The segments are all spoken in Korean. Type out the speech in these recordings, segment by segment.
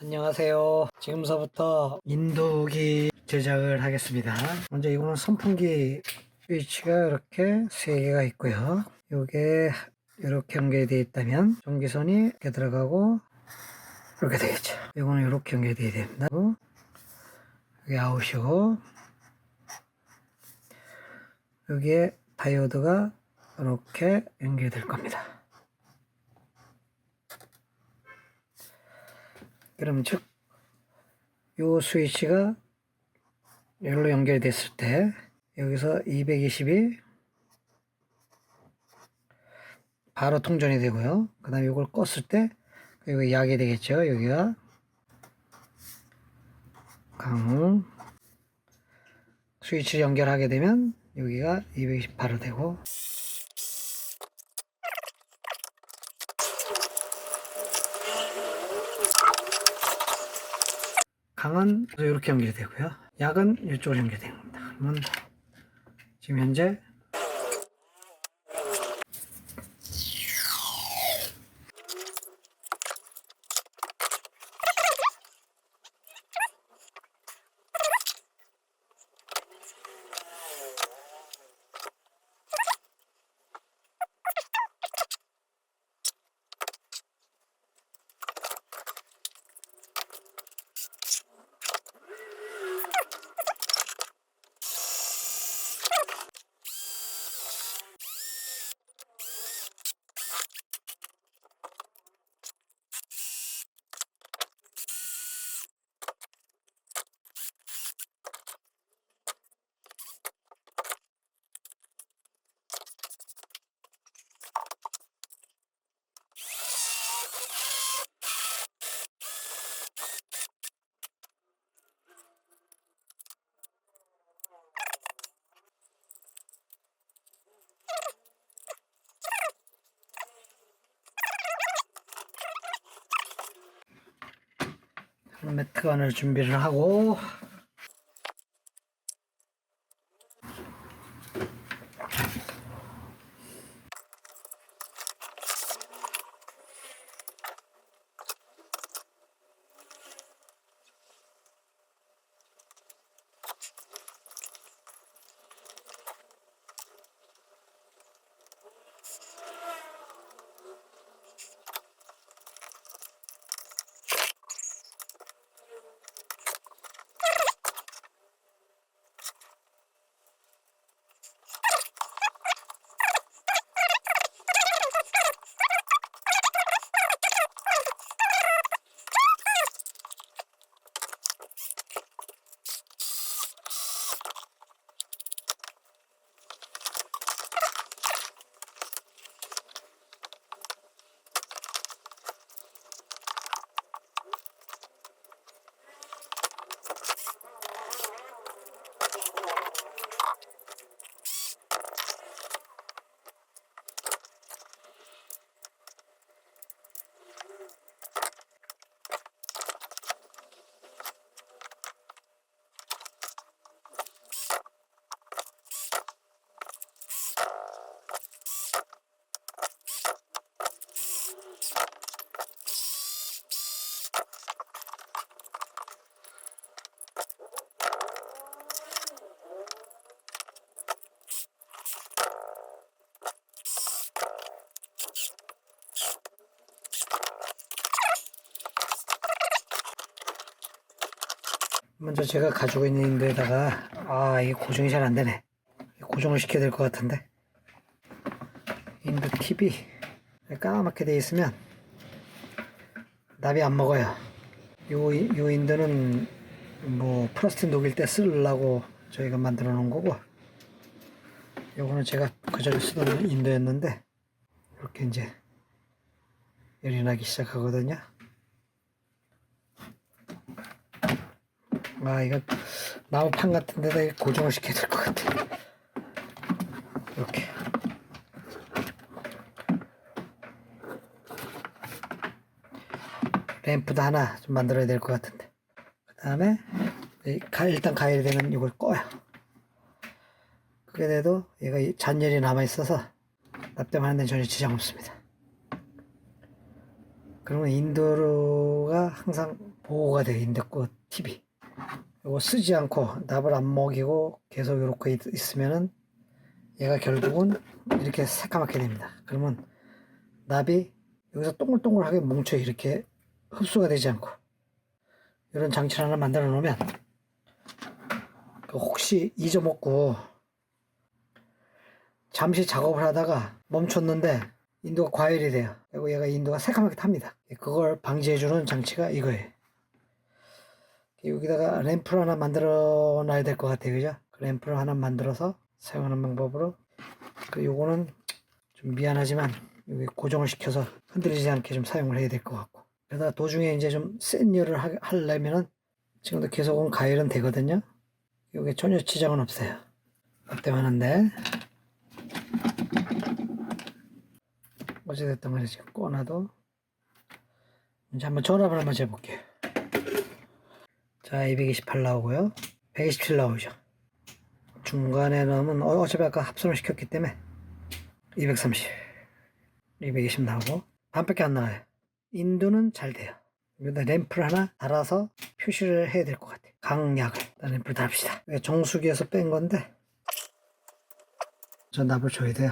안녕하세요. 지금서부터 인도기 제작을 하겠습니다. 먼저 이거는 선풍기 스위치가 이렇게 세 개가 있고요. 요게 이렇게 연결되어 있다면 전기선이 이렇게 들어가고 이렇게 되겠죠. 이거는 이렇게 연결되어야 됩니다. 여기 아웃이고 여기에 다이오드가 이렇게 연결될 겁니다. 그럼 즉, 요 스위치가 여기로 연결됐을 때, 여기서 220이 바로 통전이 되고요. 그 다음에 이걸 껐을 때, 여기 약이 되겠죠. 여기가. 강. 스위치를 연결하게 되면, 여기가 220 바로 되고, 강은 이렇게 연결되고요. 약은 이쪽으로 연결된 겁니다. 그러면 지금 현재 매트건을 준비를 하고 먼저 제가 가지고 있는 데다가 아 이게 고정이 잘 안 되네. 고정을 시켜야 될 것 같은데. 인도 TV 까맣게 돼 있으면 납이 안 먹어요. 요, 이- 요 인도는 뭐 플라스틱 녹일 때 쓰려고 저희가 만들어 놓은 거고 요거는 제가 그전에 쓰던 인도였는데 이렇게 이제 열이 나기 시작하거든요 아 이거 나무판 같은 데다 고정을 시켜야 될 것 같아. 이렇게. 램프도 하나 좀 만들어야 될 것 같은데. 그 다음에 일단 가열이 되면 이걸 꺼요. 그게 돼도 얘가 이 잔열이 남아 있어서 납땜하는 데 전혀 지장 없습니다. 그러면 인도가 항상 보호가 돼요. 인도꽃 TV. 이거 쓰지 않고 납을 안 먹이고 계속 이렇게 있- 있으면은 얘가 결국은 이렇게 새까맣게 됩니다. 그러면 납이 여기서 동글동글하게 뭉쳐 이렇게 흡수가 되지 않고 이런 장치를 하나 만들어 놓으면 그 혹시 잊어먹고 잠시 작업을 하다가 멈췄는데 인도가 과열이 돼요. 그리고 얘가 인도가 새까맣게 탑니다. 그걸 방지해주는 장치가 이거예요. 여기다가 램프를 하나 만들어 놔야 될 것 같아요. 그죠? 그 램프를 하나 만들어서 사용하는 방법으로 그 요거는 좀 미안하지만 여기 고정을 시켜서 흔들리지 않게 좀 사용을 해야 될 것 같고 그러다 도중에 이제 좀 센 열을 하, 하려면은 지금도 계속은 가열은 되거든요. 여기 전혀 지장은 없어요. 어때만 한데 어찌됐든 간에 지금 꺼놔도 이제 한번 전압을 한번 재볼게요. 자, 228 나오고요. 127 나오죠. 중간에 넣으면 어, 어차피 아까 합선을 시켰기 때문에 230, 220 나오고 반밖에 안 나와요. 인도는 잘 돼요. 여기다 램프를 하나 달아서 표시를 해야 될 것 같아요. 강약을 일단 램프를 달읍시다. 정수기에서 뺀 건데 저 납을 줘야 돼요.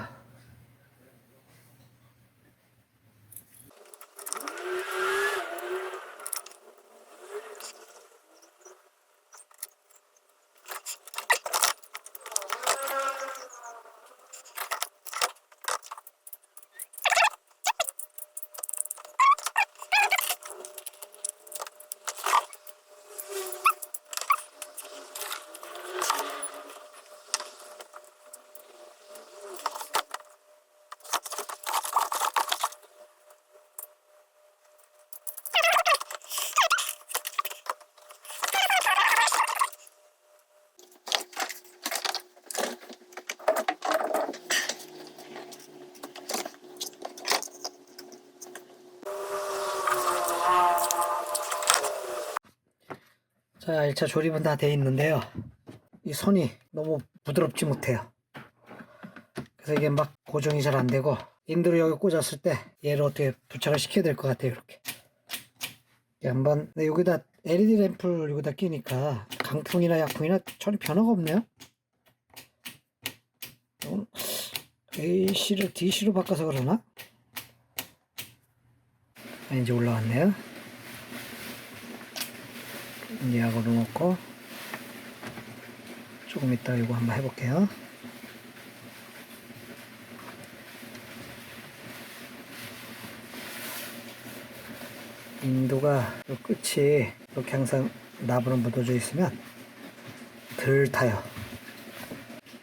자, 1차 조립은 다 돼 있는데요. 이 선이 너무 부드럽지 못해요. 그래서 이게 막 고정이 잘 안 되고 인도를 여기 꽂았을 때 얘를 어떻게 부착을 시켜야 될 것 같아요. 이렇게. 한번 근데 여기다 LED 램프를 여기다 끼니까 강풍이나 약풍이나 전혀 변화가 없네요. AC를 DC로 바꿔서 그러나? 아, 이제 올라왔네요. 약으로 넣고 조금 이따 이거 한번 해볼게요. 인도가 요 끝이 이렇게 항상 납으로 묻어져 있으면 덜 타요.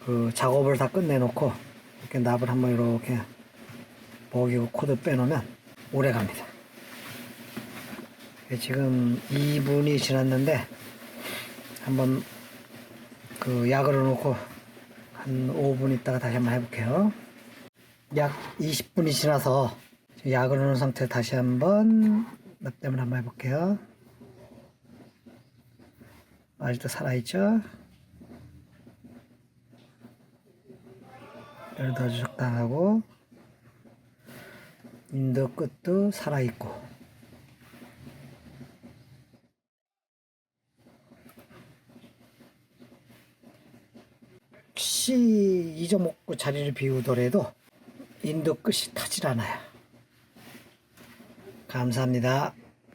그 작업을 다 끝내놓고 이렇게 납을 한번 이렇게 먹이고 코드 빼놓으면 오래 갑니다. 예, 지금 2분이 지났는데 한번 그 약을 넣고 한 5분 있다가 다시 한번 해볼게요. 약 20분이 지나서 약을 넣은 상태 다시 한번 납땜을 한번 해볼게요. 아직도 살아있죠? 열도 아주 적당하고 인도 끝도 살아있고 혹시 잊어먹고 자리를 비우더라도 인도 끝이 타질 않아요. 감사합니다.